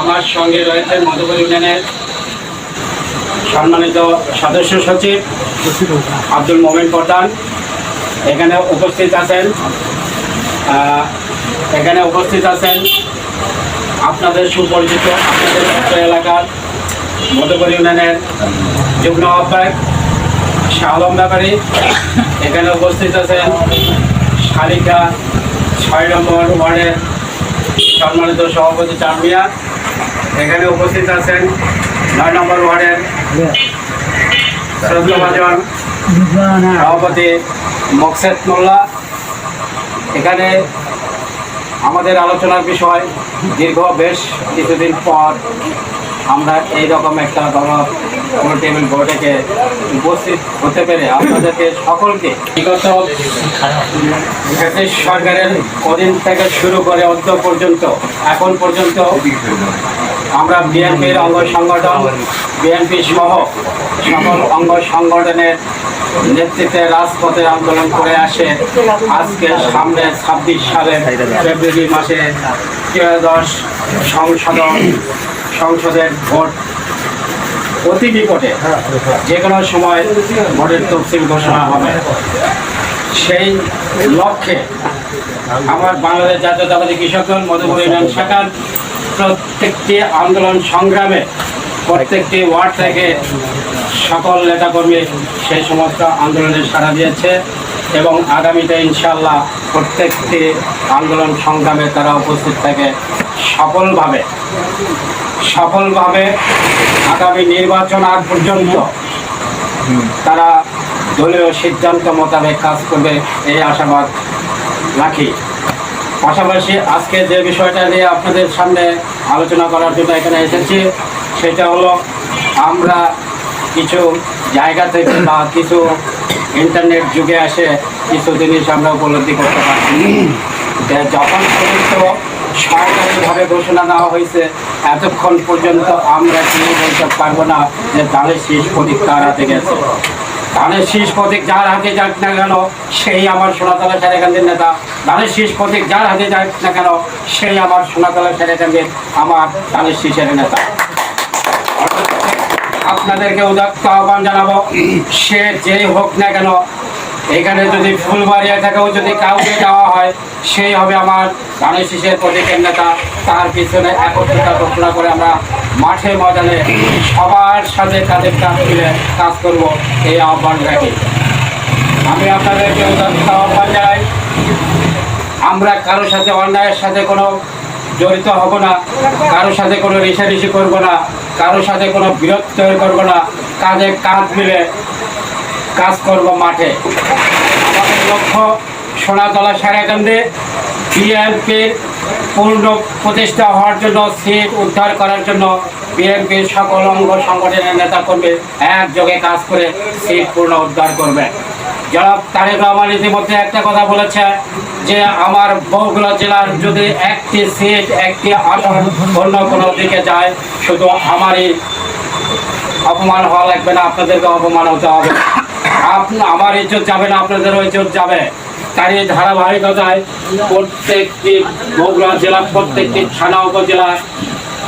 আমার সঙ্গে রয়েছেন মধুপুর ইউনিয়নের সম্মানিত সদস্য সচিব আব্দুল মোমেন প্রধান। এখানে উপস্থিত আছেন এখানে উপস্থিত আছেন আপনাদের সুপরিচিত আপনাদের এলাকার মধুপুর ইউনিয়নের যুগ্ম আহ্বায়ক শাহ আলম ব্যাপারী। এখানে উপস্থিত আছেন শালিকা ছয় নম্বর ওয়ার্ডের সম্মানিত সভাপতি চামিয়া এখানে উপস্থিত আছেন নয় নম্বর ওয়ার্ডের শ্রদ্ধাভাজন সভাপতি মকসেদ মোল্লা। এখানে আমাদের আলোচনার বিষয় দীর্ঘ বেশ কিছুদিন পর আমরা এই রকম একটা দলত কোনো টেবিল বৈঠকে উপস্থিত হতে পেরে আপনাদেরকে সকলকে বিগত সরকারের অধীন থেকে শুরু করে অন্ত পর্যন্ত, এখন পর্যন্ত আমরা বিএনপির অঙ্গ সংগঠন, বিএনপি সহ সকল অঙ্গ সংগঠনের নেতৃত্বে রাজপথে আন্দোলন করে আসে। আজকে সামনে ছাব্বিশ সালের ফেব্রুয়ারি মাসে ত্রয়োদশ সংসদ, সংসদের ভোট অতি বিপটে যে কোনো সময় ভোটের তফসিল ঘোষণা হবে। সেই লক্ষ্যে আমার বাংলাদেশ জাতীয়তাবাদী কৃষক দল মধুপুর ইউনিয়ন শাখার প্রত্যেকটি আন্দোলন সংগ্রামে প্রত্যেকটি ওয়ার্ড থেকে সকল নেতাকর্মী সেই সমস্ত আন্দোলনে সাড়া দিয়েছে এবং আগামীতে ইনশাল্লাহ প্রত্যেকটি আন্দোলন সংগ্রামে তারা উপস্থিত থাকে সফলভাবে সফলভাবে আগামী নির্বাচন আগ পর্যন্ত তারা দলীয় সিদ্ধান্ত মোতাবেক কাজ করবে এই আশাবাদ রাখি। পাশাপাশি আজকে যে বিষয়টা নিয়ে আপনাদের সামনে আলোচনা করার জন্য এখানে এসেছি, সেটা হলো আমরা কিছু জায়গা থেকে বা কিছু ইন্টারনেট যুগে আসে কিছু জিনিস আমরা উপলব্ধি করতে পারছি। যখন পর্যন্ত সরকারিভাবে ঘোষণা দেওয়া হয়েছে, এতক্ষণ পর্যন্ত আমরা কেউ বলতে পারব না যে ধানের শীষ প্রতীক কার হাতে গেছে। ধানের শীষ প্রতীক যার হাতে যাক না কেন, সেই আমার সোনাতলা সারেকান্দির নেতা। ধানের শীষ প্রতীক যার হাতে যাক না কেন, সেই আমার সোনাতলা সারেকান্দির আমার ধানের শীষের নেতা। আপনাদেরকে উদাত্ত আহ্বান জানাব, সে যেই হোক না কেন এখানে যদি ফুলবাড়িয়া থেকেও যদি কাউকে যাওয়া হয়, সেই হবে আমার ধানের শীষের প্রতীকের নেতা। তার পিছনে একত্রিতা ঘোষণা করে আমরা মাঠে ময়দানে সবার সাথে তাদের কাজ মিলে কাজ করব, এই আহ্বান রাখি। আমি আপনাদেরকে আহ্বান জানাই, আমরা কারোর সাথে অন্যায়ের সাথে কোনো জড়িত হব না, কারোর সাথে কোনো রেশারেশি করব না, কারোর সাথে কোনো বিরোধ তৈরি করব না কাজে কাজ মিলে কাজ করব মাঠে। আমাদের লক্ষ্য সোনাতলা সারাকান্দে বিএনপির পূর্ণ প্রতিষ্ঠা হওয়ার জন্য সিট উদ্ধার করার জন্য বিএনপির সকল অঙ্গ সংগঠনের নেতাকর্মী একযোগে কাজ করে সিট পূর্ণ উদ্ধার করবে। জনাব তারেক রহমান ইতিমধ্যে একটা কথা বলেছে যে, আমার বগুড়া জেলার যদি একটি সিট, একটি আসন অন্য কোনো দিকে যায়, শুধু আমারই অপমান হওয়া লাগবে না, আপনাদেরকে অপমান হতে হবে। আমার ইজ্জত যাবে না আপনাদেরও ইজ্জত যাবে। তার এই ধারাবাহিকতায় প্রত্যেকটি বগুড়া জেলা, প্রত্যেকটি থানা উপজেলা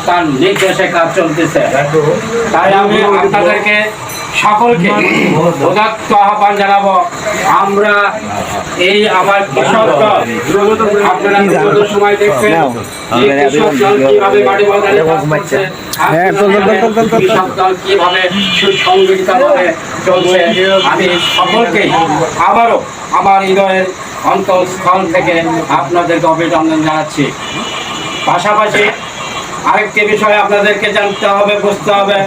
তার নির্দেশে কাজ চলতেছে। তাই আমি আপনাদেরকে সকলকে উদাত্ত আহ্বান জানাব। আমরা এই আমার কৃষক আপনারা বিগত সময় দল কীভাবে হ্যাঁ। কৃষক দল কীভাবে সুসংগঠিতভাবে চলছে আমি সকলকেই আবারও আমার হৃদয়ের অন্তঃস্থল থেকে আপনাদেরকে অভিনন্দন জানাচ্ছি। পাশাপাশি আরেকটি বিষয় আপনাদেরকে জানতে হবে, বুঝতে হবে,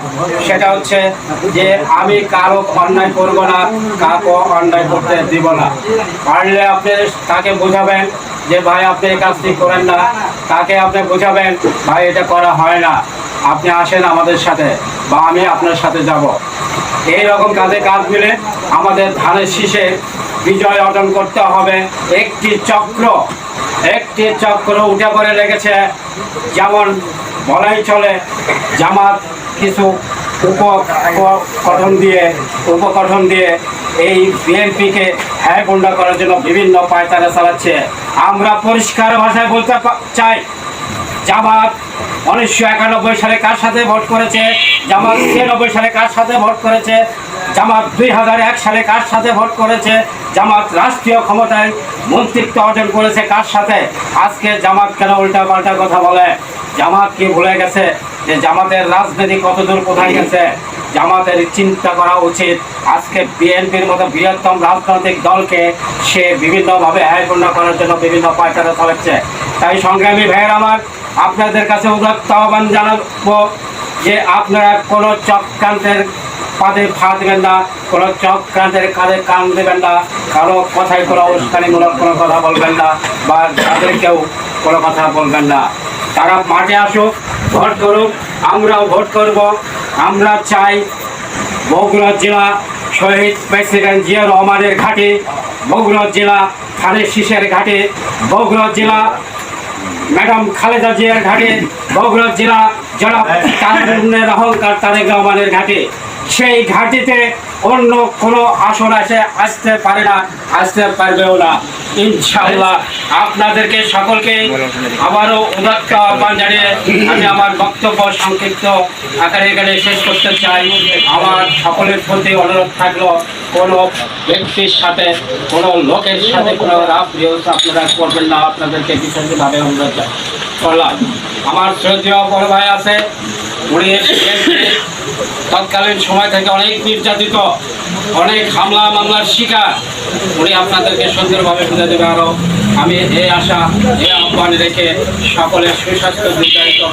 সেটা হচ্ছে যে আমি কারও অন্যায় করব না, কাউকে অন্যায় করতে দিব না। পারলে আপনি তাকে বোঝাবেন যে, ভাই, আপনি এই কাজটি করেন না। তাকে আপনি বোঝাবেন, ভাই, এটা করা হয় না। আপনি আসেন আমাদের সাথে বা আমি আপনার সাথে যাব। এই রকম কাজে কাজ মিলে আমাদের ধানের শীষে বিজয় অর্জন করতে হবে। একটি চক্র একটি চক্র উঠে পড়ে লেগেছে। যেমন বলাই চলে, জামাত কিছু উপ উপকঠন দিয়ে উপকঠন দিয়ে এই বিএনপিকে হ্যাঁ গুন্ডা করার জন্য বিভিন্ন পায়তারা চালাচ্ছে। আমরা পরিষ্কার ভাষায় বলতে চাই, জামাত উনিশশো একানব্বই সালে কার সাথে ভোট করেছে? জামাত ছিয়ানব্বই সালে কার সাথে ভোট করেছে? জামাত দুই হাজার এক সালে কার সাথে ভোট করেছে? জামাত রাষ্ট্রীয় ক্ষমতায় মন্ত্রিত্ব অর্জন করেছে কার সাথে? আজকে জামাত কেন উল্টা পাল্টা কথা বলে? জামাত কি ভুলে গেছে যে জামাতের রাজনীতি কতদূর কোথায় গেছে? জামাতের চিন্তা করা উচিত। আজকে বিএনপির মতো বৃহত্তম রাজনৈতিক দলকে সে বিভিন্নভাবে আয়পূর্ণ করার জন্য বিভিন্ন পায়তারা চালাচ্ছে। তাই সংগ্রামী ভাইয়ের আমার আপনাদের কাছে উদাত্ত আহ্বান জানাব। যে আপনারা কোনো চক্রান্তের পাদে ফা দেবেন না, কোনো চক্রান্তের কাঁধে কান দেবেন না, কারও কথায় কোনো অনুষ্ঠানিমূলক কোনো কথা বলবেন না, বা তাদের কেউ কোনো কথা বলবেন না। তারা মাঠে আসুক, ভোট করুক, আমরাও ভোট করব। আমরা চাই বগুড়া জেলা শহীদ প্রেসিডেন্ট জিয়া রহমানের ঘাটে, বগুড়া জেলা খালেদ শীষের ঘাটে, বগুড়া জেলা ম্যাডাম খালেদা জিয়ার ঘাটে, বগুড়া জেলা অহংকার রহমানের ঘাটে সেই ঘাটিতে অন্য কোনো আসন আসে আসতে পারে না আসতে পারবেও না। ইনশাআল্লাহ আপনাদেরকে সকলকে আবারও উদাত্ত আহ্বান জানিয়ে আমি আমার বক্তব্য সংক্ষিপ্ত আকারে এখানে শেষ করতে চাই। আমার সকলের প্রতি অনুরোধ থাকল কোনো ব্যক্তির সাথে, কোনো লোকের সাথে কোনো রাফ আপনারা করবেন না, আপনাদেরকে বিশেষভাবে অনুরোধ করলাম আমার শ্রদ্ধেয় বড় ভাই আছে, উনি তৎকালীন সময় থেকে অনেক নির্যাতিত, অনেক হামলা মামলার শিকার। উনি আপনাদেরকে সুন্দরভাবে বুঝে দেবে আরও। আমি এই আশা, এই আহ্বান রেখে সকলের সুস্বাস্থ্য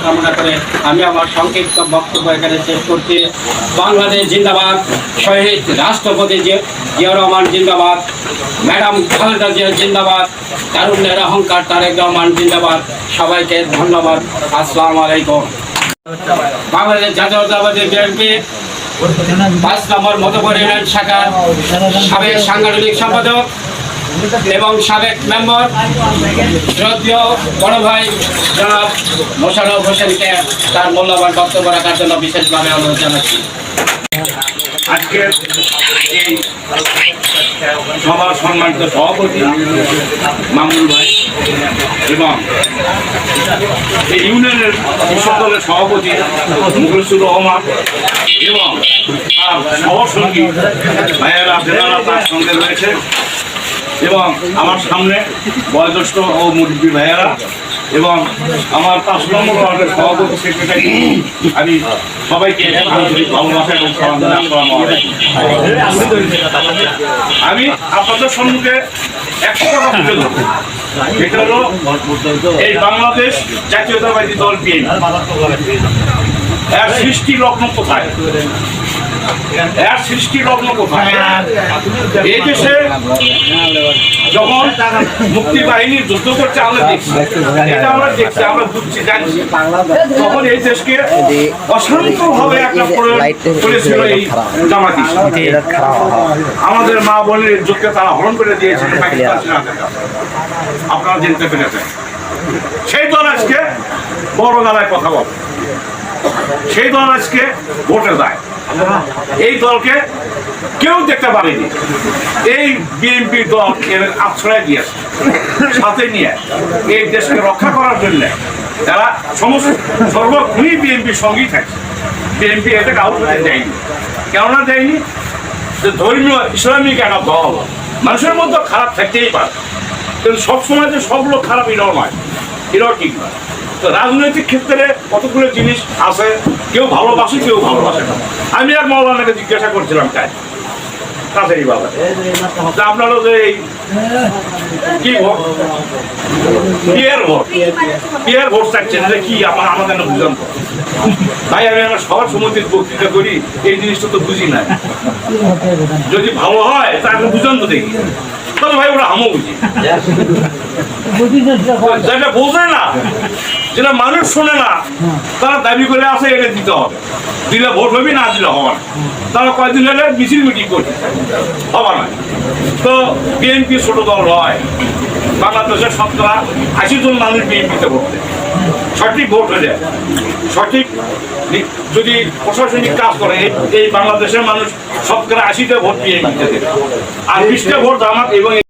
কামনা করে আমি আমার সংক্ষিপ্ত বক্তব্য এখানে শেষ করছি। বাংলাদেশ জিন্দাবাদ, শহীদ রাষ্ট্রপতি জিয়া রহমান জিন্দাবাদ, ম্যাডাম খালেদা জিয়া জিন্দাবাদ তারুণ্যের অহংকার তারেক রহমান জিন্দাবাদ। সবাইকে ধন্যবাদ। আসসালামু আলাইকুম। বাংলাদেশ জাতীয়তাবাদী বিএনপি পাঁচ নম্বর মতপর ইউনিয়ন শাখার সাবেক সাংগঠনিক সম্পাদক এবং সাবেক মেম্বার শ্রদ্ধীয় বড় ভাই জনাব মোশারফ হোসেনকে তার মূল্যবান বক্তব্য রাখার জন্য বিশেষভাবে অনুরোধ জানাচ্ছি। সভার সম্মানিত সভাপতি মামুন ভাই এবং ইউনিয়নের কৃষক দলের সভাপতি মুখলিসুর রহমান এবং তার সহসঙ্গী ভাইয়েরা যারা তার সঙ্গে রয়েছে। এবং আমার সামনে বয়োজ্যেষ্ঠ ও মুরব্বী ভাইয়েরা এবং আমার পাঁচ নম্বর ওয়ার্ডের সভাপতি সেক্রেটারি, আমি সবাইকে। আমি আপনাদের সম্মুখে একটা কথা তুলে ধরবো। এটা হলো এই বাংলাদেশ জাতীয়তাবাদী দল বিএনপি। এর সৃষ্টি লগ্ন কোথায়? এর সৃষ্টি লগ্ন কোথায়? এই দেশে যখন মুক্তি যুদ্ধ করছে, আমরা দেখছি। এটা আমরা দেখছি, আমরা বুঝছি জানছি তখন এই দেশকে অশান্ত ভাবে একটা করেছিল এই জামাত। আমাদের মা বোনের ইজ্জতকে তারা হরণ করে কাছে। আপনারা জানতে পেরেছেন। সেই দল আজকে বড় গলায় কথা বলে। সেই দল আজকে ভোটে দেয় এই দলকে কেউ দেখতে পারেনি। এই বিএনপি দল এর আশ্রয় দিয়েছে সাথে নিয়ে এই দেশকে রক্ষা করার জন্য তারা সমস্ত, সর্বক্ষণই বিএনপির সঙ্গেই থাকে বিএনপি এতে কাউকে দেয়নি। কেননা দেয়নি? যে ধর্মীয়, ইসলামিক একটা দল, মানুষের মধ্যে খারাপ থাকতেই পারে। কিন্তু সবসময় যে সব লোক খারাপ এটাও নয়। এটাও ঠিক নয়। রাজনৈতিক ক্ষেত্রে কতগুলো জিনিস আছে? কেউ ভালোবাসে কেউ ভালোবাসে না। আমি আর মৌলানাকে জিজ্ঞাসা করছিলাম তাই কাছেরই বাবা তা আপনারা যে এই কি ভোট? পিয়ার ভোট। পিয়ার ভোট চাচ্ছেন এটা কি আমার আমাদের না বুঝলাম। তাই আমি আমার সবার সমিতির বক্তৃতা করি এই জিনিসটা তো বুঝি না। যদি ভালো হয় তাহলে বুঝান তো দেখি। তাহলে ভাই ওরা আমও বুঝি। যেটা বোঝে না। যেটা মানুষ শোনে না তারা দাবি করে আসে এটা দিতে হবে। দিলে ভোট হবে না দিলে হবে না। তারা কয়েকদিন হলে মিছিল মিটিং করছে হবে না। তো বিএনপি ছোট দল হয় বাংলাদেশের শতকরা আশি জন মানুষ বিএনপিতে ভোট দেয়। সঠিক ভোট হয়ে যায় সঠিক যদি প্রশাসনিক কাজ করে এই- এই বাংলাদেশের মানুষ শতকরা আশিটা ভোট বিএনপিতে দেবে আর বিশটা ভোট জামাত এবং